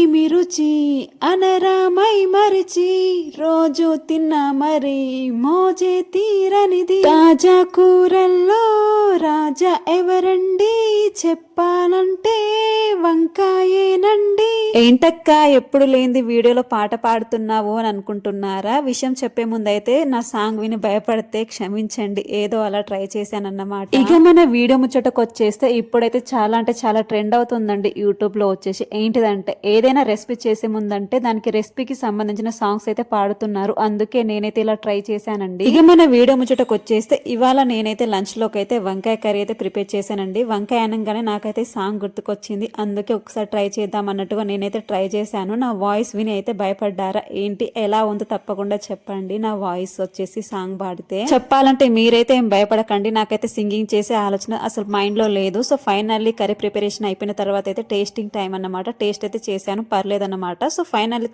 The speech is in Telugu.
ఏమి రుచి అనరామై మరిచి రోజు తిన్నా మరి మోజే తీరనిది. తాజా కూరల్లో రాజా ఎవరండి చెప్పాలంటే ఏంటక్క ఎప్పుడు లేనిది వీడియోలో పాట పాడుతున్నావు అని అనుకుంటున్నారా? విషయం చెప్పే ముందైతే నా సాంగ్ విని భయపడితే క్షమించండి. ఏదో అలా ట్రై చేశానన్నమాట. ఇక మన వీడియో ముచ్చటకు వచ్చేస్తే ఇప్పుడైతే చాలా అంటే చాలా ట్రెండ్ అవుతుందండి యూట్యూబ్లో వచ్చేసి. ఏంటిదంటే ఏదైనా రెసిపీ చేసే ముందంటే దానికి రెసిపీకి సంబంధించిన సాంగ్స్ అయితే పాడుతున్నారు. అందుకే నేనైతే ఇలా ట్రై చేశానండి. ఇక మన వీడియో ముచ్చటకు వచ్చేస్తే ఇవాళ నేనైతే లంచ్లోకి అయితే వంకాయ కర్రీ అయితే ప్రిపేర్ చేశానండి. వంకాయ అనగానే నాకైతే సాంగ్ గుర్తుకొచ్చింది. అందుకే ఒకసారి ట్రై చేద్దాం అన్నట్టుగా నేనైతే ట్రై చేశాను. నా వాయిస్ విని అయితే భయపడ్డారా? ఏంటి? ఎలా ఉందో? తప్పకుండా చెప్పండి. నా వాయిస్ వచ్చేసి సాంగ్ పాడితే. చెప్పాలంటే మీరైతే ఏం భయపడకండి. నాకైతే సింగింగ్ చేసే ఆలోచన అసలు మైండ్లో లేదు. సో ఫైనల్లీ కర్రీ ప్రిపరేషన్ అయిపోయిన తర్వాత అయితే టేస్టింగ్ టైం అన్నమాట. టేస్ట్ అయితే చేశాను. పర్లేదన్నమాట. So finally